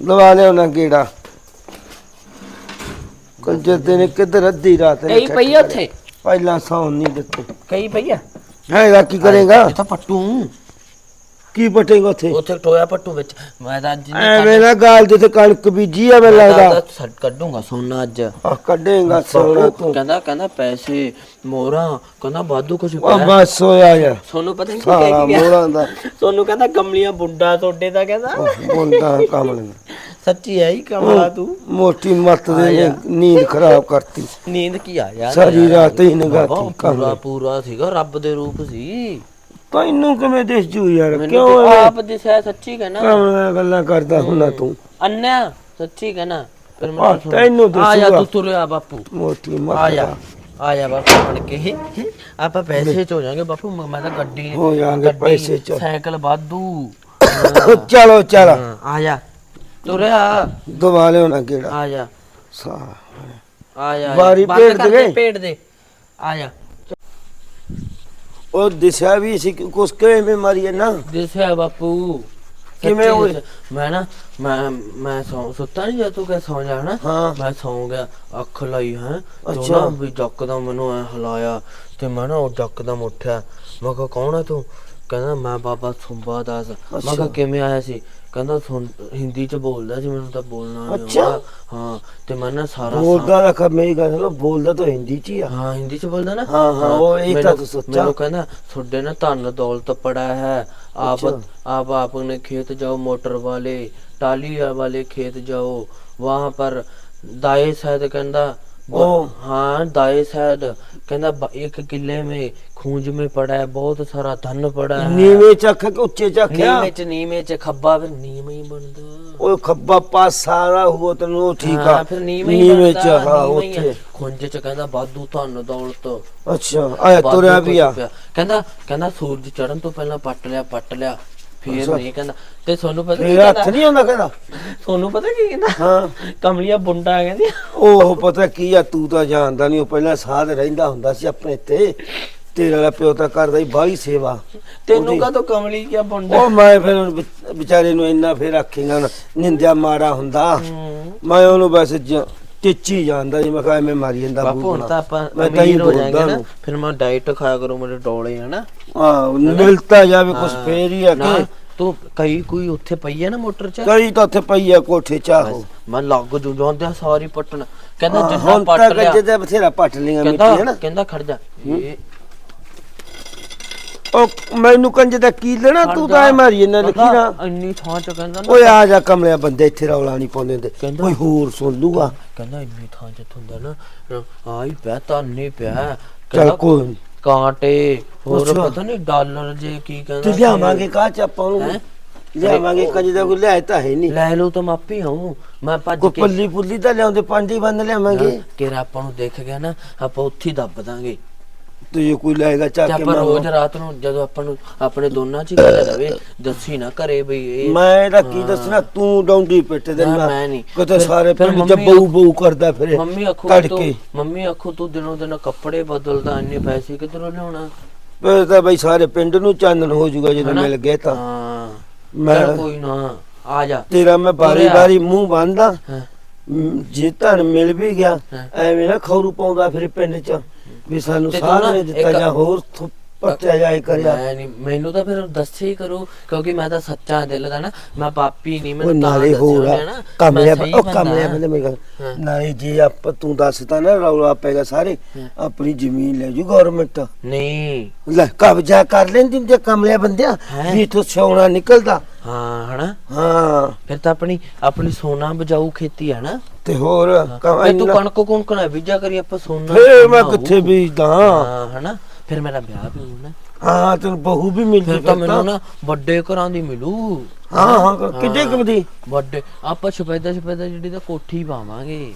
ਦਵਾ ਲਿਆ ਉਹਨਾਂ ਕੀੜਾ ਕੰਜਰ ਦੇ ਨੇ ਕਿੱਧਰ ਅੱਧੀ ਰਾਤ ਨੇ ਕਈ ਪਈ ਆ ਉੱਥੇ? ਪਹਿਲਾਂ ਸੌਣ ਨਹੀਂ ਦਿੱਤੇ। ਕਈ ਪਈ ਆ? ਹੈਗਾ ਕੀ ਕਰੇਗਾ? ਇਹ ਤਾਂ ਪੱਟੂ। ਕੀ ਪਟੇਗਾ ਉੱਥੇ? ਉੱਥੇ ਟੋਇਆ ਪੱਟੂ ਵਿੱਚ। ਮੈਂ ਤਾਂ ਅੱਜ ਐਵੇਂ ਨਾ ਗਾਲ ਜਿੱਥੇ ਕਣਕ ਬੀਜੀ ਆ ਮੈਨੂੰ ਲੱਗਦਾ। ਛੱਡ ਕੱਢੂੰਗਾ ਸੋਨਾ ਅੱਜ। ਆ ਕੱਢੇਗਾ ਸੋਣਾ ਤੂੰ। ਕਹਿੰਦਾ ਕਹਿੰਦਾ ਪੈਸੇ ਮੋਰਾ ਕਹਿੰਦਾ ਵਾਧੂ ਕੁਝ ਉਹ ਬਸ ਹੋਇਆ ਯਾਰ। ਸੋਨੂੰ ਪਤਾ ਨਹੀਂ ਕੀ ਕਹਿ ਗਿਆ। ਮੋੜਾਂ ਦਾ। ਸੋਨੂੰ ਕਹਿੰਦਾ ਕਮਲੀਆਂ ਬੁੰਡਾ ਤੁਹਾਡੇ ਦਾ ਕਹਿੰਦਾ। ਮੁੰਡਾ ਕੰਮ ਨਹੀਂ ਸੱਚੀ ਹੈ ਹੀ ਕਮਲਾ ਤੂੰ। ਮੋਟੀ ਮੱਤ ਦੇ ਨੀਂਦ ਖਰਾਬ ਕਰਤੀ। ਨੀਂਦ ਕੀ ਆ ਯਾਰ? ਸਾਰੀ ਰਾਤ ਹੀ ਨਗਾਤੀ ਪੂਰਾ ਪੂਰਾ ਸੀਗਾ ਰੱਬ ਦੇ ਰੂਪ ਸੀ। ਤੈਨੂੰ ਕਿਵੇਂ ਦਿਸ ਜੂ ਯਾਰ ਕਿਉਂ ਆਪ ਦਿਸਿਆ ਸੱਚੀ ਕਹਿਣਾ। ਕੰਮ ਦੀਆਂ ਗੱਲਾਂ ਕਰਦਾ ਹੁਣਾ ਤੂੰ। ਅੰਨਿਆ ਸੱਚੀ ਕਹਿਣਾ। ਫਿਰ ਆ ਸੁਣ। ਤੈਨੂੰ ਆ ਜਾ ਦੱਸੂਗਾ ਤੂੰ ਤੁਰਿਆ ਬਾਪੂ। ਮੋਟੀ ਆ ਮੱਤ ਜਾ। ਆ ਜਾ ਬਾਪੂ ਬਣ ਕੇ। ਆਪਾਂ ਪੈਸੇ ਚ ਹੋ ਜਾਾਂਗੇ ਬਾਪੂ ਮ- ਮੈਂ ਤਾਂ ਗੱਡੀ ਹੋ ਜਾਾਂਗੇ ਪੈਸੇ ਚ। ਸਾਈਕਲ ਵਾਧੂ। ਚਲੋ ਚਲ। ਆ ਜਾ ਤੁਰਿਆ। ਦਵਾ ਲਿਓ ਨਾ ਕਿਹੜਾ? ਆ ਜਾ। ਸਾ ਆ ਜਾ ਬੰਦ ਭੇਡ ਦੇ? ਭੇਡ ਦੇ। ਆ ਜਾ। ਉਹ ਦਿਸ਼ਾ ਵੀ ਸੀ ਕਿ ਕੁਛ ਕਿਵੇਂ ਮਾਰੀ ਹੈ ਨਾ ਦਿਸਿਆ ਬਾਪੂ। ਕਿਵੇਂ ਹੋਏ? ਮੈਂ ਨਾ ਮੈਂ ਮੈਂ ਸੌ ਸੁੱਤਾ ਨਹੀਂ ਜਾਂ ਤੂੰ ਕਿ ਸੌ ਜਾਣਾ ਹਾਂ। ਮੈਂ ਸੌਂ ਗਿਆ ਅੱਖ ਲਾਈ ਹੈ। ਅੱਛਾ। ਅੱਛਾ। ਵੀ ਜੱਕਦਮ ਮੈਨੂੰ ਐ ਹਿਲਾਇਆ ਤੇ ਮੈਂ ਨਾ ਉਹ ਜੱਕਦਮ ਉੱਠਿਆ। ਮੈਂ ਕਿਹਾ ਕੌਣ ਹੈ ਤੂੰ? ਕਹਿੰਦਾ ਮੈਂ ਬਾਬਾ ਸੁੰਬਾ ਦਾਸ। ਮੈਂ ਕਿਹਾ। ਕਿਵੇਂ ਆਇਆ ਸੀ? ਕਹਿੰਦਾ ਸੁਣ ਹਿੰਦੀ ਚ ਬੋਲਦਾ ਜੀ ਮੈਨੂੰ ਤਾਂ ਬੋਲਣਾ ਆਉਂਦਾ। ਹਾਂ ਤੇ ਮੈਂ ਨਾ ਸਾਰਾ ਬੋਲਦਾ ਰੱਖ ਮੇਰੀ ਗੱਲ ਸੁਣੋ ਬੋਲਦਾ ਤਾਂ ਹਿੰਦੀ ਚ ਹੀ ਆ। ਹਾਂ ਹਿੰਦੀ ਚ ਬੋਲਦਾ ਨਾ? ਹਾਂ, ਹਾਂ, ਉਹ ਇਹ ਤਾਂ ਮੈਨੂੰ- ਤੂੰ ਸੋਚਾ। ਕਹਿੰਦਾ ਤੁਹਾਡੇ ਨਾ ਧਨ ਦੌਲਤ ਪੜਾ ਹੈ। ਆਪ ਆਪ ਆਪ ਆਪਨੇ ਖੇਤ ਜਾਓ ਮੋਟਰ ਵਾਲੇ ਟਾਲੀ ਵਾਲੇ ਖੇਤ ਜਾਓ। ਵਾਹ ਪਰ ਦਾਏ ਹੈ ਕਹਿੰਦਾ ओ। हाँ दाए शायद कहंदा ब- एक किले में खूंज में पड़ा है बहुत सारा धन पड़ा है ਨੀਵੇਂ ਚੱਕ ਕੇ ਉੱਚੇ ਚੱਕਿਆ नीमे च नीमे च खब्बा फिर नीमे ही बनदा ਉਹ ਖੱਬਾ ਪਾਸਾ ਸਾਰਾ ਹੁਆ ਤੈਨੂੰ ਉਹ ਠੀਕ ਆ ਹਾਂ, ਫਿਰ ਨੀਵੇਂ ਹੀ ਨੀਵੇਂ ਬਣਦਾ, ਚ ਹਾਂ ਨੀਵੇਂ ਹੀ ਆ। ਉੱਥੇ ਖੁੰਝ ਚ ਕਹਿੰਦਾ ਵਾਧੂ ਧਨ ਦੌਲਤ ਅੱਛਾ ਆਇਆ ਵਾਧੂ ਤੁਰਿਆ ਕੁਛ ਵੀ ਆ ਪਿਆ। ਕਹਿੰਦਾ ਕਹਿੰਦਾ ਸੂਰਜ ਚੜਨ ਤੋਂ ਪਹਿਲਾਂ ਪੱਟ ਲਿਆ ਪੱਟ ਲਿਆ ਫੇਰ। ਨਹੀਂ ਕਹਿੰਦਾ। ਤੇ ਸੋਨੂੰ ਪਤਾ ਕੀ ਹੱਥ ਕਹਿੰਦਾ? ਨਹੀਂ ਆਉਂਦਾ ਕਹਿੰਦਾ? ਸੋਨੂੰ ਪਤਾ ਕੀ ਕਹਿੰਦਾ? ਹਾਂ। ਕਮਲੀਆ ਬੁੰਡਾ ਕਹਿੰਦੀ ਉਹ ਪਤਾ ਕੀ ਆ ਤੂੰ ਤਾਂ ਜਾਣਦਾ ਨਹੀਂ ਉਹ ਪਹਿਲਾਂ ਸਾਧ ਰਹਿੰਦਾ ਹੁੰਦਾ ਸੀ ਆਪਣੇ ਇੱਥੇ ਤੇਰੇ ਵਾਲਾ ਪਿਓ ਤਾਂ ਕਰਦਾ ਹੀ ਬਾਹਲੀ ਸੇਵਾ। ਤੈਨੂੰ ਉਹਦੀ- ਕਾ ਤੋ ਕਮਲੀ ਕਿਆ ਬੁੰਡਾ? ਉਹ ਮੈਂ ਫਿਰ ਉਹਨੂੰ ਵਿਚ- ਵਿਚਾਰੇ ਨੂੰ ਇੰਨਾ ਫਿਰ ਆਖੇਗਾ ਨਾ, ਨਿੰਦਿਆ ਮਾਰਾ ਹੁੰਦਾ। ਹੂੰ। ਮੈਂ ਉਹਨੂੰ ਬਸ ਜ- ਟਿੱਚੀ ਜਾਣਦਾ ਜੀ ਮੈਂ ਕਿਹਾ ਐਵੇਂ ਮਾਰੀ ਜਾਂਦਾ ਬਾਪੂ ਹੁਣ। ਤਾਂ ਆਪਾਂ ਹੀ ਅਮੀਰ ਹੋ ਜਾਾਂਗੇ ਨਾ। ਫਿਰ ਮੈਂ ਡਾਈਟ ਖਾਇਆ ਕਰੂੰ ਮੇਰੇ ਡੋਲੇ ਹਨਾ ਹਾਂ ਮਿਲਤਾ ਜਾਵੇ ਕੁਛ ਹਾਂ। ਫੇਰ ਹੀ ਆ ਕਿ ਤੂੰ ਕਈ ਕੋਈ ਉੱਥੇ ਪਈ ਹੈ ਨਾ ਮੋਟਰ 'ਚ? ਕਈ ਤਾਂ ਉੱਥੇ ਪਈ ਆ ਕੋਠੇ ਚਾਹੋ ਮੈਂ ਲੱਗ ਜੂ ਜਾਂਦਿਆ ਸਾਰੀ ਪੱਟਣ। ਕਹਿੰਦਾ ਹਾਂ, ਜਿੰਨਾ ਪੱਟ ਲਿਆ। ਗੱਜੇ ਤੇ ਬਥੇਰਾ ਪੱਟ ਲੀਆਂ ਮਿੱਟੀ ਹੈ ਕਹਿੰਦਾ ਨਾ? ਕਹਿੰਦਾ ਖੜ ਜਾ। ਇਹ ਉਹ ਮੈਨੂੰ ਕੰਜੇ ਦਾ ਕੀ ਲੈਣਾ? ਤੂੰ ਤਾਂ ਐ ਮਾਰੀ ਇਹਨਾਂ ਲਿਖੀ ਨਾ ਇੰਨੀ ਥਾਂ 'ਚ ਕਹਿੰਦਾ ਨਾ ਓਏ ਆ ਜਾ ਕਮਲਿਆ ਬੰਦੇ ਇੱਥੇ ਰੌਲਾ ਨਹੀਂ ਪਾਉਂਦੇ ਹੁੰਦੇ। ਕਹਿੰਦਾ- ਕੋਈ ਹੋਰ ਸੁਣ ਲੂਗਾ। ਕਹਿੰਦਾ ਇੰਨੀ ਥਾਂ 'ਚ ਹੁੰਦਾ ਨਾ ਆ ਹੀ ਪਿਆ ਤਾਂ ਨਹੀਂ ਪਿਆ। ਚੱਲ ਕਹਿੰਦਾ ਕੋਈ ਨੀ। ਕਾਂਟੇ ਹੋਰ ਅੱਛਾ। ਪਤਾ ਨਹੀਂ ਡਾਲਰ ਜੇ ਕੀ ਕਹਿੰਦਾ ਤੇ ਸੀ। ਲਿਆਵਾਂਗੇ ਕਾਹ ਚ ਆਪਾਂ ਨੂੰ ਹੈਂ? ਲਿਆਵਾਂਗੇ ਕੰਜੇ ਦਾ ਕੋਈ ਲਿਆਇਆ ਤਾਂ ਹੈ ਨਹੀਂ ਲੈ ਲਓ ਤਾਂ ਮਾਪੀ ਆਉਂ ਮੈਂ ਭੱਜ ਕੋਈ ਕੇ ਪੱਲੀ ਪੁੱਲੀ ਤਾਂ ਲਿਆਉਂਦੇ ਪੰਜ ਹੀ ਬੰਦ ਲਿਆਵਾਂਗੇ। ਕਿਰਾ ਆਪਾਂ ਨੂੰ ਦੇਖ ਗਿਆ ਨਾ ਆਪਾਂ ਉੱਥੇ ਹੀ ਦੱਬ ਦਾਂਗੇ। ਤੇ ਜੇ ਕੋਈ ਲਾਏਗਾ ਤੇ ਚੱਕ ਕੇ ਆਪਾਂ ਰੋਜ਼ ਰਾਤ ਨੂੰ ਜਦੋਂ ਆਪਾਂ ਨੂੰ ਆਪਣੇ ਦੋਨਾਂ 'ਚ ਹੀ ਗੱਲ ਰਵੇ ਦੱਸੀ ਨਾ ਘਰੇ ਬਈ ਇਹ ਮੈਂ ਤਾਂ ਕੀ ਦੱਸਣਾ? ਤੂੰ ਡੌਂਡੀ ਪਿੱਟ ਦੇ ਨਾ, ਮੈਂ ਨਹੀਂ। ਕਿਤੇ ਫਿਰ- ਸਾਰੇ ਫਿਰ ਪਿੰਡ ਚ ਮੰਮੀ- ਕਰਦਾ ਫਿਰੇ ਮੰਮੀ ਆਖੂ ਤੂੰ ਤੜਕੇ ਮੰਮੀ ਆਖੂ ਤੂੰ ਦਿਨੋਂ ਦਿਨ ਕੱਪੜੇ ਬਦਲਦਾ ਇੰਨੇ ਪੈਸੇ ਕਿੱਧਰੋਂ ਲਿਆਉਣਾ? ਫਿਰ ਤਾਂ ਬਈ ਸਾਰੇ ਪਿੰਡ ਨੂੰ ਚਾਨਣ ਹੋ ਜਾਊਗਾ ਜਦੋਂ ਹਨਾ? ਮਿਲ ਗਏ ਤਾਂ। ਹਾਂ। ਮੈਂ ਚੱਲ ਕੋਈ ਨਾ ਆ ਜਾ। ਤੇਰਾ ਮੈਂ ਬਾਰੀ। ਬਾਰੀ ਮੂੰਹ ਹਾਂ। ਮ, ਜੇ ਧਨ ਮਿਲ ਵੀ ਗਿਆ ਹਾਂ। ਐਵੇਂ ਨਾ ਖੌਰੂ ਪਾਉਂਦਾ ਫਿਰ ਪਿੰਡ ਚ। ਵੀ ਸਾਨੂੰ ਤੇ ਤੂੰ ਨਾ ਦਿੱਤਾ ਇੱਕ- ਜਾਂ ਹੋਰ ਥੁ- ਪੱਟਿਆ ਜਾਏ ਕਰਿਆ ਮੈਂ ਨਹੀਂ ਮੈਨੂੰ ਤਾਂ ਫਿਰ ਦੱਸੇ ਹੀ ਕਰੂ ਕਿਉਂਕਿ ਮੈਂ ਤਾਂ ਸੱਚਾ ਦਿਲ ਦਾ ਨਾ ਮੈਂ ਪਾਪੀ ਨਹੀਂ ਉਹ ਮੈਂ ਤਾਂ ਨਾਲੇ ਦੱਸਿਆ ਹੋਰ ਹੋਇਆ ਨਾ, ਕਮਲਿਆ ਮੈਂ ਸਹੀ ਉਹ ਬੰਦਾ ਕਮਲਿਆ। ਬੰਦੇ ਮੇਰੀ ਗੱਲ ਹਾਂ। ਨਾਲੇ ਜੇ ਆਪ ਤੂੰ ਦੱਸਦਾ ਨਾ ਰੌਲਾ ਪੈਗਾ ਸਾਰੇ ਹਾਂ। ਆਪਣੀ ਜ਼ਮੀਨ ਲੈ ਜੂ ਗਵਰਨਮੈਂਟ ਨਹੀਂ ਲੈ ਕਬਜ਼ਾ ਕਰ ਲੈਂਦੀ ਜੇ ਕਮਲਿਆ ਬੰਦਿਆ ਹੈਂ? ਵੀ ਇਥੋਂ ਸੋਨਾ ਨਿਕਲਦਾ ਹਾਂ ਹਨਾ ਹਾਂ ਫਿਰ ਤਾਂ ਆਪਣੀ ਆਪਣੀ ਸੋਨਾ ਬਜਾਊ ਖੇਤੀ ਹੈ ਨਾ ਤੇ ਹੋਰ ਕਮ- ਫਿਰ ਤੂੰ ਇੰਨਾ- ਕਣਕ ਕੁਣਕ ਨਾ ਬੀਜਾ ਕਰੀ ਆਪਾਂ ਸੋਨਾ ਫੇਰ ਮੈਂ। ਕਿੱਥੇ ਬੀਜਦਾ? ਹਾਂ ਹਨਾ? ਫਿਰ ਮੇਰਾ ਵਿਆਹ ਵੀ ਹੋਣਾ ਹਾਂ ਤੈਨੂੰ ਬਹੂ ਵੀ ਮਿਲ ਫਿਰ ਜੂ ਤਾਂ ਮੈਨੂੰ ਨਾ ਵੱਡੇ ਘਰਾਂ ਦੀ ਮਿਲੂ। ਹਾਂ ਹਾਂ ਕਿੱਡੇ ਕੁ ਦੀ? ਵੱਡੇ। ਆਪਾਂ ਛਪੈਦਾ ਛਪੈਦਾ ਜਿਹੜੀ ਤਾਂ ਕੋਠੀ ਪਾਵਾਂਗੇ।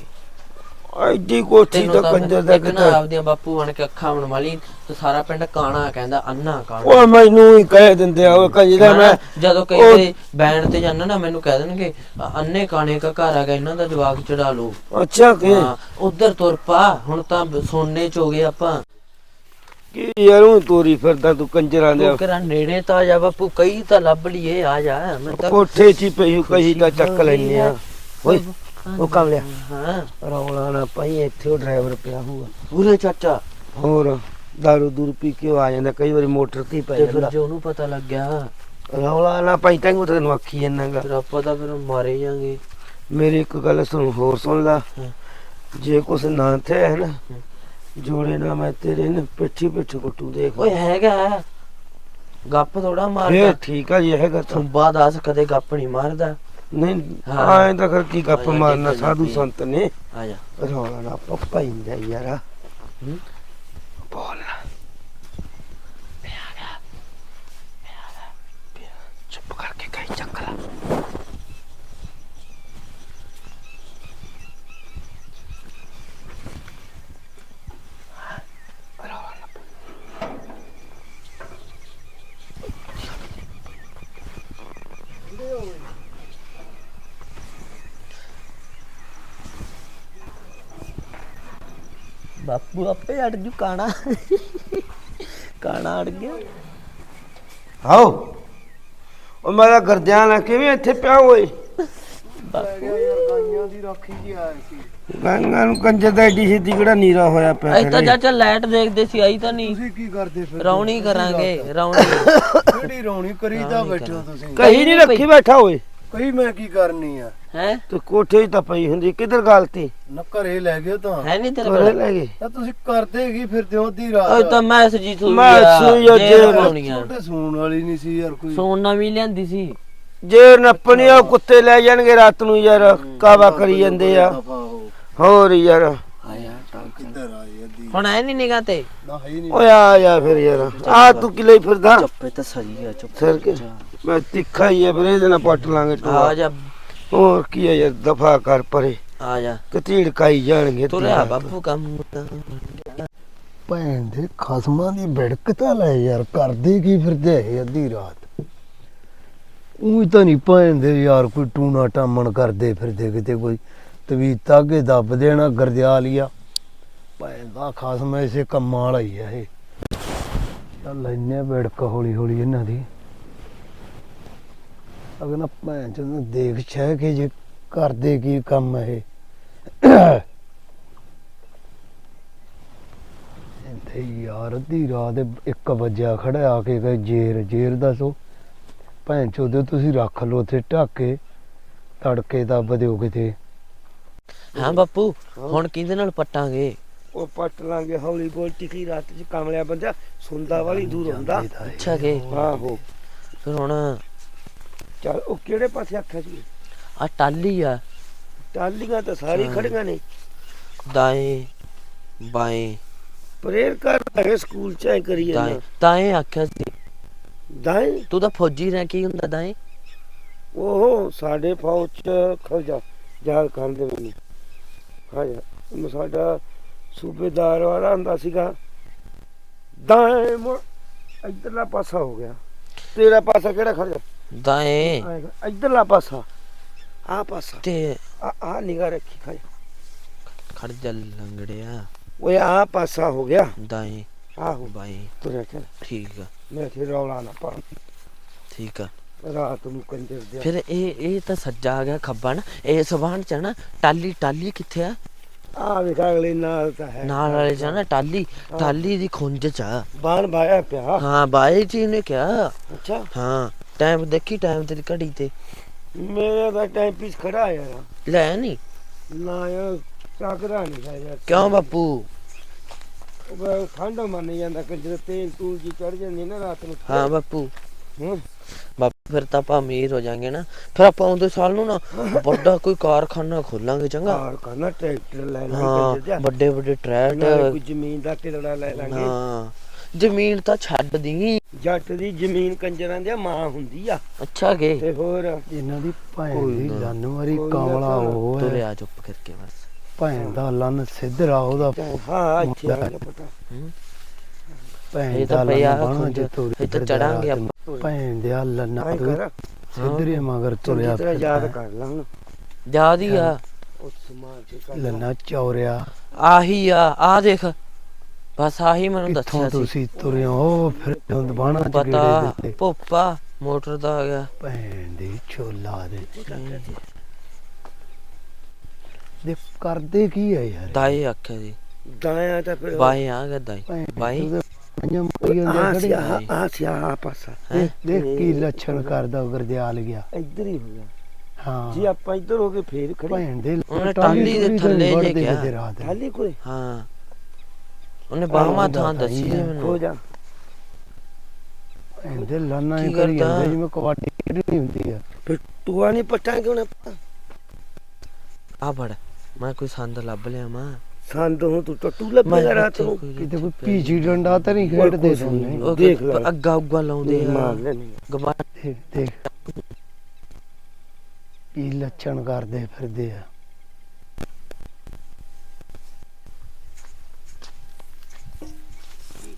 ਐਡੀ ਕੋਠੀ ਤਾਂ ਕੰਜਰ ਦਾ ਕਿਤੇ ਆਪਦੀਆਂ ਬਾਪੂ ਬਣ ਕੇ ਅੱਖਾਂ ਬਣ ਵਾਲੀ ਤੇ ਸਾਰਾ ਪਿੰਡ ਕਾਣਾ ਕਹਿੰਦਾ ਅੰਨਾ ਕਾਣਾ। ਉਹ ਮੈਨੂੰ ਹੀ ਕਹਿ ਦਿੰਦੇ ਆ ਉਹ ਕੰਜਰਾ ਮੈਂ ਜਦੋਂ ਵਾਰੀ ਬੈਂਡ ਤੇ ਜਾਣਾ ਨਾ ਮੈਨੂੰ ਕਹਿ ਦੇਣਗੇ ਅੰਨੇ ਕਾਣੇ ਦਾ ਘਰ ਆ ਗਿਆ ਇਹਨਾਂ ਦਾ ਜਵਾਕ ਚੜਾ ਲਓ। ਅੱਛਾ ਕੀ? ਉਧਰ ਤੁਰ ਪਾ ਹੁਣ ਤਾਂ ਸੋਨੇ ਚ ਹੋ ਗਏ ਆਪਾਂ। ਕੀ ਯਾਰ ਉਹ ਤੋਰੀ ਫਿਰਦਾ ਤੂੰ ਕੰਜਰਾਂ ਦੇ ਕਿਹੜਾ ਨੇੜੇ ਤਾਂ ਆ ਜਾ ਬਾਪੂ ਕਈ ਤਾਂ ਲੱਭ ਲਈਏ ਆ ਜਾ ਮੈਂ ਤਾਂ ਕੋਠੇ 'ਚ ਪਈ ਕਹੀ ਤਾਂ ਚੱਕ ਲੈਨੇ ਆ। ਓਏ। ਉਹ ਕੰਮ ਲਿਆ। ਹਾਂ ਰੌਲਾ ਨਾ ਪਾਈ ਇੱਥੇ ਉਹ ਡਰਾਈਵਰ ਪਿਆ ਹੋਊਗਾ। ਪੂਰੇ ਚਾਚਾ? ਹੋਰ ਦਾਰੂ ਦੂਰ ਪੀ ਕੇ ਉਹ ਆ ਜਾਂਦਾ ਕਈ ਵਾਰੀ ਮੋਟਰ ਤੇ ਹੀ ਪੈ ਤੇ ਫਿਰ ਜਾਂਦਾ। ਜੇ ਉਹਨੂੰ ਪਤਾ ਲੱਗ ਗਿਆ? ਰੌਲਾ ਨਾ ਪਾਈ ਤੈਨੂੰ ਤੈਨੂੰ ਆਖੀ ਜਾਂਦਾਗਾ। ਫਿਰ ਆਪਾਂ ਤਾਂ ਫਿਰ ਮਾਰੇ ਜਾਾਂਗੇ। ਮੇਰੀ ਇੱਕ ਗੱਲ ਸੁਣ ਹੋਰ ਸੁਣ ਲਾ। ਹਾਂ। ਜੇ ਕੁਛ ਨਾ ਥੇ ਹੈ। ਨਾ ਜੋੜੇ ਨਾ ਮੈਂ ਤੇਰੇ ਨੇ ਪਿੱਠੀ ਪਿੱਠ ਕੁੱਟੂ ਦੇਖ। ਓਏ ਹੈਗਾ। ਗੱਪ ਥੋੜਾ ਫੇਰ ਮਾਰਦਾ ਠੀਕ ਆ ਜੀ ਹੈਗਾ ਤਾਂ। ਸੁੰਬਾ ਦਾਸ ਕਦੇ ਗੱਪ ਨਹੀਂ ਮਾਰਦਾ। ਨਹੀਂ ਹਾਂ। ਆਏ ਤਾਂ ਕਰ ਕੀ ਗੱਪ ਮਾਰਨਾ ਸਾਧੂ। ਸੰਤ ਨੇ ਆ ਜਾ ਰੌਲਾ ਨਾ ਪੱਪਾ ਹੀ ਹੁੰਦਾ ਯਾਰ ਹੂੰ? ਬੋਲ ਬਾਪੂ ਆਪੇ ਅੜ ਜੂ ਕਾਣਾ। ਕਾਣਾ ਅੜ ਗਿਆ। ਆਓ। ਉਹ ਮੇਰਾ ਗਰਦਿਆਂ ਨਾ ਕਿਵੇਂ ਇੱਥੇ ਪਿਆ ਹੋਏ ਗਾਂਗਾ ਨੂੰ ਕੰਜਰ ਦਾ ਏਡੀ ਸਿੱਧੀ ਕਿਹੜਾ ਨੀਰਾ ਹੋਇਆ ਪਿਆ ਅਸੀਂ ਤਾਂ। ਚਾਚਾ ਲਾਈਟ ਦੇਖਦੇ ਸੀ ਆਈ ਤਾਂ ਨਹੀਂ। ਤੁਸੀਂ ਕੀ ਕਰਦੇ ਫਿਰ ਰੌਣੀ ਕਰਾਂਗੇ ਰੌਣੀ। ਕਿਹੜੀ ਰੌਣੀ? ਕਰੀ ਤਾਂ ਬੈਠੇ ਤੁਸੀਂ। ਕਹੀ ਨਹੀਂ ਰੱਖੀ ਬੈਠਾ ਹੋਏ ਕਈ ਮੈਂ ਕੀ ਕਰਨੀ ਆ? ਹੈ? ਤੇ ਕੋਠੇ 'ਚ ਤਾਂ ਪਈ ਹੁੰਦੀ ਕਿੱਧਰ ਗਲਤੀ ਨਾ ਘਰੇ ਲੈ ਗਏ ਤਾਂ। ਹੈ ਨਹੀਂ ਤੇਰੇ ਕੋਲ? ਲੈ ਗਏ। ਤਾਂ ਤੁਸੀਂ ਕਰਦੇ ਕੀ ਫਿਰਦੇ ਹੋ ਅੱਧੀ ਓਏ ਰਾਤ ਤਾਂ ਮੈਂ ਸਜੀ ਤੂੰ ਮੈਂ ਸੂਈ ਆ, ਜੇ- ਛੋਟੇ ਸੂਣ ਵਾਲੀ ਨਹੀਂ ਸੀ ਯਾਰ ਕੋਈ। ਸੋਨਾ ਵੀ ਲਿਆਂਦੀ ਸੀ। ਜੇ ਨੱਪਣੀ ਆ ਕੁੱਤੇ ਲੈ ਜਾਣਗੇ ਰਾਤ ਨੂੰ ਯਾਰ ਕਾਵਾ ਕਰੀ ਜਾਂਦੇ ਆ। ਹੋਰ ਯਾਰ। ਆਇਆ ਕਿੱਧਰ ਆਈ ਅੱਧੀ? ਹੁਣ ਐ ਨਹੀਂ ਨਿਗਾਹ ਤੇ? ਨਾ ਹੈ ਨਹੀਂ। ਓਏ ਆ ਜਾ ਫਿਰ ਯਾਰ। ਆ ਤੂੰ ਕਿ ਲਈ ਫਿਰਦਾ? ਚੱਪੇ ਤਾਂ ਸਹੀ ਆ ਚੁੱਪ ਸਰ ਕੇ। ਮੈਂ ਤਿੱਖਾ ਹੀ ਆ ਫਿਰ ਇਹਦੇ ਨਾਲ ਪੱਟ ਲਾਂਗੇ ਆ ਟੋਆ। ਜਾ ਹੋਰ ਕੀ ਆ ਯਾਰ ਦਫਾ ਕਰ ਪਰੇ। ਆ ਜਾ। ਕਤੀੜ ਕਾਈ ਜਾਣਗੇ ਤੂੰ ਲਿਆ ਬਾਪੂ ਕੰਮ ਤਾਂ। ਭੈਣ ਦੇ ਖਸਮਾਂ ਦੀ ਵਿੜਕ ਤਾਂ ਲੈ ਯਾਰ ਕਰਦੇ ਕੀ ਫਿਰਦੇ ਇਹ ਅੱਧੀ ਰਾਤ। ਉਹੀ ਤਾਂ ਨਹੀਂ ਭੈਣ ਦੇ ਯਾਰ ਕੋਈ ਟੂਣਾ ਟਾਮਣ ਕਰਦੇ ਫਿਰਦੇ ਕਿਤੇ ਕੋਈ। ਤਵੀ ਤਾਗੇ ਦੱਬ ਦੇਣਾ ਗਰਦਿਆਲੀਆ। ਭੈਣ ਦਾ ਖਸਮ ਐਸੇ ਕੰਮਾਂ ਵਾਲਾ ਹੀ ਆ ਇਹ। ਚੱਲ ਵਿੜਕ ਹੌਲੀ ਹੌਲੀ ਇਹਨਾਂ ਦੀ। ਅਗਨਾ ਭੈਣ ਚੋਦ ਨੂੰ ਦੇਖ ਛੇ ਕਿ ਜੇ ਕਰਦੇ ਕੀ ਕੰਮ ਇਹ? ਇੱਥੇ ਯਾਰ ਅੱਧੀ ਰਾਤ 1 ਵਜਿਆ ਖੜਾ ਆ ਕੇ ਕਹੇ ਜੇਰ ਜੇਰ ਦੱਸੋ। ਭੈਣ ਚੋਦੇ ਤੁਸੀਂ ਰੱਖ ਲਓ ਉੱਥੇ ਢੱਕ ਕੇ ਤੜਕੇ ਦੱਬ ਦਿਓ ਕਿਤੇ। ਹਾਂ ਬਾਪੂ ਹੁਣ ਕਿਹਦੇ ਨਾਲ ਪੱਟਾਂਗੇ? ਉਹ ਪੱਟ ਲਾਂਗੇ ਹੌਲੀ ਬੋਲ ਟਿਕੀ ਰਾਤ ਚ ਕਮਲਿਆ ਬੰਦਾ ਸੁੰਦਾ ਵਾਲੀ ਦੂਰ ਹੁੰਦਾ। ਅੱਛਾ ਕੇ? ਆਹੋ। ਫਿਰ ਹੁਣ ਚੱਲ ਉਹ ਕਿਹੜੇ ਪਾਸੇ ਆਖਿਆ ਸੀ? ਆ ਟਾਲੀ ਆ। ਟਾਲੀਆਂ ਤਾਂ ਸਾਰੀ ਹਾਂ। ਖੜੀਆਂ ਨੇ। ਦਾਏ ਬਾਏ। ਪ੍ਰੇਰ ਕਰ ਹੈ ਸਕੂਲ ਚ ਐ ਕਰੀ ਦਾਏ ਜਾਂਦਾ ਤਾਏ ਆਖਿਆ ਸੀ। ਦਾਈ ਤੂੰ ਤਾਂ ਫੌਜੀ ਰਹਿ ਕੀ ਹੁੰਦਾ ਦਾਏ? ਉਹ ਸਾਡੇ ਫੌਜ ਚ ਖੜ ਜਾ ਜਾ ਕਰਦੇ ਮੈਨੂੰ। ਹਾਂ ਸਾਡਾ ਸੂਬੇਦਾਰ ਵਾਲਾ ਹੁੰਦਾ ਸੀਗਾ। ਦਾਏ ਮੁੜ ਇਧਰਲਾ ਪਾਸਾ ਹੋ ਗਿਆ। ਤੇਰਾ ਪਾਸਾ ਕਿਹੜਾ ਖੜ ਦਾਏ ਆਏਗਾ। ਇਧਰਲਾ ਪਾਸਾ। ਆ ਪਾਸਾ। ਤੇ ਆ ਆ ਨਿਗਾਹ ਰੱਖੀ ਖੜ ਖੜ ਜਾ ਲੰਗੜਿਆ। ਓਏ ਆ ਪਾਸਾ ਹੋ ਗਿਆ। ਦਾਏ ਆਹੋ। ਬਾਏ ਤੁਰਿਆ ਚੱਲ ਠੀਕ ਆ। ਮੈਂ ਫਿਰ ਰੌਲਾ ਨਾ ਪਾ। ਠੀਕ ਆ। ਰਾਤ ਨੂੰ ਕੰਜਰ ਦੇ ਫਿਰ ਇਹ ਇਹ ਤਾਂ ਸੱਜਾ ਆ ਗਿਆ ਖੱਬਾ ਨਾ। ਇਹ ਸਵਾਨ ਚ ਨਾ ਟਾਲੀ ਟਾਲੀ ਕਿੱਥੇ ਆ? ਆ ਵੇਖ ਅਗਲੇ ਨਾਲ ਤਾਂ ਹੈ। ਨਾਲ ਵਾਲੇ ਚ ਨਾ ਟਾਲੀ। ਟਾਲੀ ਦੀ ਖੁੰਝ ਚ ਆ। ਬਾਣ ਬਾਇਆ ਪਿਆ। ਹਾਂ ਬਾਈ ਜੀ ਨੇ ਕਿਹਾ। ਅੱਛਾ। ਹਾਂ। ਟਾਈਮ ਦੇਖੀ ਟਾਈਮ ਤੇਰੀ ਘੜੀ ਤੇ। ਮੇਰਾ ਤਾਂ ਟਾਈਮ ਪੀਸ ਖੜਾ ਆ ਯਾਰ। ਲੈ ਨਹੀਂ ਨਾ ਯਾਰ ਚੱਕਦਾ ਨਹੀਂ ਯਾਰ ਕਿਉਂ ਬਾਪੂ? ਉਹ ਠੰਡ ਮੰਨ ਜਾਂਦਾ ਕਿ ਜਦੋਂ ਤੇਲ ਤੂਲ ਜੀ ਚੜ ਜਾਂਦੀ ਨਾ ਰਾਤ ਨੂੰ। ਹਾਂ ਬਾਪੂ। ਹੂੰ। ਬਾਪੂ ਫਿਰ ਤਾਂ ਆਪਾਂ ਅਮੀਰ ਹੋ ਜਾਾਂਗੇ ਨਾ। ਫਿਰ ਆਪਾਂ ਆਉਂਦੇ ਸਾਲ ਨੂੰ ਨਾ ਵੱਡਾ ਕੋਈ ਕਾਰਖਾਨਾ ਖੋਲਾਂਗੇ ਚੰਗਾ। ਕਾਰ ਕਰਨਾ ਟਰੈਕਟਰ ਲੈ ਲਾਂਗੇ। ਵੱਡੇ ਵੱਡੇ ਟਰੈਕਟਰ। ਕੋਈ ਜ਼ਮੀਨ ਦਾ ਕਿਲੜਾ ਲੈ ਲਾਂਗੇ। ਹਾਂ। ਜ਼ਮੀਨ ਤਾਂ ਛੱਡ ਦੀ ਜੱਟ ਦੀ ਜ਼ਮੀਨ ਕੰਜਰਾਂ ਦੀ ਮਾਂ ਹੁੰਦੀ ਆ। ਅੱਛਾ ਕੇ? ਤੇ ਹੋਰ ਇਹਨਾਂ ਦੀ ਭੈਣ ਦੀ ਨਾ। ਲੰਨ ਵਾਰੀ ਕੋਈ ਨਾ ਕਾਮਲਾ ਉਹ ਹੈ। ਤੁਰਿਆ ਚੁੱਪ ਕਰਕੇ ਬਸ। ਭੈਣ ਦਾ ਲੰਨ ਸਿੱਧਰਾ ਉਹਦਾ। ਹਾਂ ਗਿਆ ਪਤਾ। ਭੈਣ ਇਹ ਦਾ ਤਾਂ ਪਿਆ ਲੰਨ ਬਾਣਾ। ਜੇ ਤੋਰੀ ਇਹ ਤਾਂ ਚੜਾਂਗੇ ਨੂੰ। ਭੈਣ ਦੇ ਲੰਨ ਆਏ ਕਰ। ਸਿੱਧਰੇ ਮਗਰ ਤੁਰਿਆ ਚੰਗੀ ਤਰ੍ਹਾਂ ਯਾਦ ਫਿਰਦਾ। ਕਰ ਲਾ ਹੁਣ ਯਾਦ ਹੀ ਆ। ਉਸ ਕਰ ਲਾ। ਲੰਨਾ ਚੌਰਿਆ। ਆਹੀ ਆ ਆ ਦੇਖ। ਬਸ ਆਹੀ ਮੈਨੂੰ ਕਿੱਥੋਂ ਦੱਸਿਆ ਸੀ। ਤੁਸੀਂ ਤੁਰੇ ਹੋ ਫਿਰ ਹੁਣ ਬਾਣਾ ਚ ਗੇੜੇ ਪਤਾ ਦਿੱਤੇ ਭੋਪਾ ਮੋਟਰ ਦਾ ਆ ਗਿਆ। ਭੈਣ ਦੀ ਛੋਲਾ ਦੇ ਦੇ ਕਰਦੇ ਕੀ ਹੈ ਯਾਰ? ਦਾਏ ਆਖਿਆ ਜੀ ਦਾਇਆ ਤਾਂ ਫਿਰ ਬਾਏ ਆ ਗਿਆ ਭੈਣ ਬਾਈ? ਮਰੀਆਂ ਦੇ ਆ ਖੜੇ ਸਿਆ ਨੇ। ਆ ਸਿਆ ਆ ਪਾਸਾ। ਹੈਂ? ਦੇਖ ਦੇਖ ਕੀ ਲੱਛਣ ਕਰਦਾ ਗਰਦਿਆਲ ਗਿਆ। ਇੱਧਰ ਹੀ ਹੋ ਗਿਆ। ਹਾਂ। ਜੀ ਆਪਾਂ ਇੱਧਰ ਹੋ ਕੇ ਫੇਰ ਖੜੇ ਭੈਣ ਦੇ ਉਹਨੇ ਟਾਹਲੀ ਦੇ ਥੱਲੇ ਜੇ ਗਿਆ। ਹਾਲੇ ਕੋਲੇ? ਹਾਂ। ਉਹਨੇ ਬਾਹਾਂ ਹੁੰਦਾ ਥਾਂ ਤਾਂ ਦੱਸੀ ਹੀ ਸੀ ਆ। ਹੋ ਮੈਨੂੰ ਜਾ। ਭੈਣ ਦੇ ਲਾਨਾ ਕੀ ਹੀ ਕਰੀ ਕਰਦਾ? ਜਾਂਦਾ ਜਿਵੇਂ ਕਬੱਡੀ ਖੇਡਣੀ ਹੁੰਦੀ ਆ। ਫਿਰ ਟੂਆ ਨਹੀਂ ਪਟਾਂਗੇ ਹੁਣ ਆਪਾਂ ਆ ਫੜ ਮੈਂ ਕੋਈ ਸੰਦ ਲੱਭ ਲਿਆ ਮਾਂ ਸੰਦ ਹੁਣ ਤੂੰ ਟੱਟੂ ਲੱਭੇਗਾ ਰਾਤ ਨੂੰ। ਕਿਤੇ ਕੋਈ ਪੀਜੀ ਡੰਡਾ ਤਾਂ ਨਹੀਂ ਖੇਡਦੇ ਕੁਛ ਨਹੀਂ। ਉਹ ਦੇਖ ਦੇਖ ਲੈ। ਅੱਗਾ ਉੱਗਾ ਲਾਉਂਦੇ ਆ। ਮਾਰ ਲੈਣੀ ਗਵਾ ਦੇਖ ਦੇਖ। ਕੀ ਲੱਛਣ ਕਰਦੇ ਫਿਰਦੇ ਆ।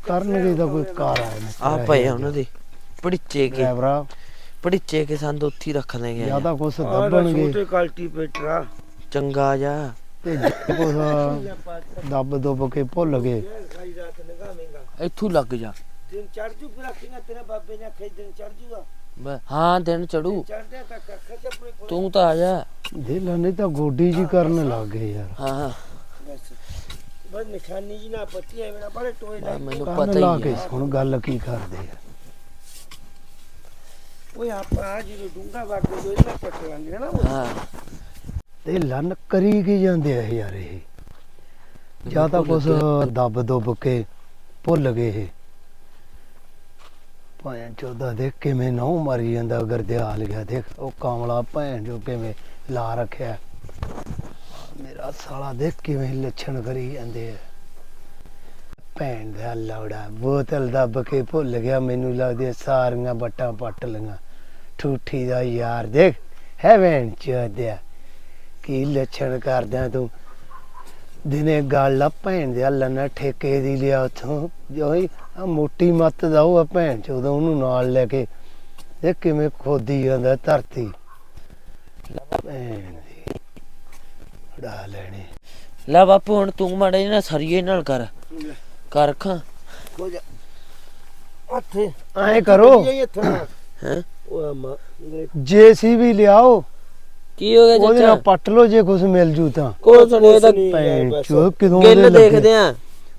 ਕਰਨਗੇ ਤਾਂ ਕੋਈ ਕਾਰ ਆਏ ਆ ਪਏ ਆ ਉਹਨਾਂ ਦੇ ਪੜਿੱਚੇ ਕੇ ਡਰਾਈਵਰਾ ਪੜਿੱਚੇ ਕੇ ਸੰਦ ਉੱਥੇ ਹੀ ਰੱਖ ਦੇਗੇ ਜ਼ਿਆਦਾ ਕੁਛ ਦੱਬਣਗੇ। ਛੋਟੇ ਕਲਟੀਵੇਟਰ ਚੰਗਾ ਜਾ। ਤੇ ਜੇ ਕੁਛ ਦੱਬ ਦੁੱਬ ਕੇ ਭੁੱਲ ਗਏ। ਸਾਰੀ ਰਾਤ ਨਗਾਵੇਂਗਾ ਇੱਥੋਂ ਲੱਗ ਜਾ। ਦਿਨ ਚੜ ਜੂ ਫਿਰ ਆਖੇਗਾ ਤੇਰੇ ਬਾਬੇ ਨੇ ਆਖਿਆ ਦਿਨ ਚੜ ਜੂਗਾ। ਬਸ, ਹਾਂ ਦਿਨ ਚੜੂ ਚੜਦੇ ਤੱਕ ਅੱਖਾਂ ਚ ਆਪਣੇ ਕੋਲ। ਤੂੰ ਤਾਂ ਆ ਜਾ। ਦੇ ਲਾਨੇ ਤਾਂ ਗੋਡੀ ਜੀ ਕਰਨ ਲੱਗ ਗਏ ਯਾਰ। ਹਾਂ। ਬਸ। ਬਸ ਨਿਸ਼ਾਨੀ ਜੀ ਨਾ ਪੱਤੀ ਐ ਮੇਰਾ ਬੜੇ ਟੋਏ ਬਸ ਲੱਗ ਮੈਨੂੰ ਕੰਨ ਪਤਾ ਲਾ ਹੀ ਕੇ ਆ ਸੁਣ ਗੱਲ ਕੀ ਕਰਦੇ ਆ? ਓਏ ਆਪਾਂ ਆ ਜਦੋਂ ਡੂੰਗਾ ਵਾਗੇ ਜੋ ਇਹਨਾਂ ਪੱਟ ਲਾਂਗੇ ਨਾ ਉਹ। ਹਾਂ। ਤੇ ਲੰਨ ਕਰੀ ਕੀ ਜਾਂਦੇ ਆ ਯਾਰ ਇਹ? ਜਾਂ ਤਾਂ ਕੁਛ ਦੱਬ ਦੁੱਬ ਕੇ ਭੁੱਲ ਗਏ ਇਹ? ਭੈਣ ਚੋਦਾ ਦੇਖ ਕਿਵੇਂ ਨਹੁੰ ਮਰੀ ਜਾਂਦਾ ਗਰਦਿਆਲ ਗਿਆ ਦੇਖ ਉਹ ਕਾਮਲਾ ਭੈਣ ਜੋ ਕਿਵੇਂ ਲਾ ਰੱਖਿਆ। ਮੇਰਾ ਸਾਲਾ ਦੇਖ ਕਿਵੇਂ ਲੱਛਣ ਕਰੀ ਜਾਂਦੇ ਆ। ਭੈਣ ਦਾ ਲੌੜਾ, ਬੋਤਲ ਦੱਬ ਕੇ ਭੁੱਲ ਗਿਆ, ਮੈਨੂੰ ਲੱਗਦੀ ਸਾਰੀਆਂ ਬੱਟਾਂ ਪੱਟ ਲਈਆਂ। ਠੂਠੀ ਦਾ ਯਾਰ ਦੇਖ ਹੈ ਭੈਣ ਚੋਦਿਆ ਕੀ ਲੱਛਣ ਕਰਦਿਆਂ ਤੂੰ? ਦਿਨੇ ਗੱਲ ਆ, ਭੈਣ ਦੇ ਲੰਨਾ ਠੇਕੇ ਦੀ ਲਿਆ ਉਥੋਂ। ਜੋਈ ਆ, ਮੋਟੀ ਮੱਤ ਦਾ ਉਹ ਆ ਭੈਣ ਚੋਦ ਉਹਨੂੰ ਨਾਲ ਲੈ ਕੇ। ਇਹ ਕਿਵੇਂ ਖੋਦੀ ਜਾਂਦਾ ਧਰਤੀ। ਭੈਣ ਦੀ ਉਡਾ ਲੈਣੇ। ਲੈ ਬਾਪੂ ਹੁਣ ਤੂੰ ਮਾੜਾ ਨਾ ਸਰੀਏ ਨਾਲ ਕਰ। ਕਰ ਖਾਂ ਹੋ ਜਾ ਹੱਥੇ ਐ ਕਰੋ। ਹੈਂ? ਉਹ ਜੇਸੀਬੀ ਲਿਆਓ। ਕੀ ਹੋ ਗਿਆ ਉਹਦੇ ਨਾਲ ਚਾਚਾ ਪੱਟ ਲਓ ਜੇ ਕੁਝ ਮਿਲ ਜੂ ਤਾਂ। ਕੋਲ ਸੁਣੇ ਤਾਂ ਚੋਦ ਕਿਦੋਂ ਦੇ। ਦੇਖਦੇ ਆ।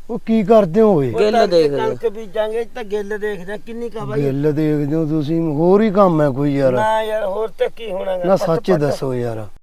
ਉਹ ਕੀ ਕਰਦੇ ਹੋ ਓਏ ਗਿੱਲ ਦੇਖਦੇ। ਕਣਕ ਬੀਜਾਂਗੇ ਤਾਂ ਗਿੱਲ ਦੇਖਦੇ ਕਿੰਨੀ ਕਾ ਬਾਈ? ਗਿੱਲ ਦੇਖਦੇ ਹੋ ਤੁਸੀਂ ਹੋਰ ਹੀ ਕੰਮ ਹੈ ਕੋਈ ਯਾਰ। ਨਾ ਯਾਰ ਹੋਰ ਤੇ ਕੀ ਹੋਣਾ ਨਾ ਸੱਚ। ਦੱਸੋ ਯਾਰ।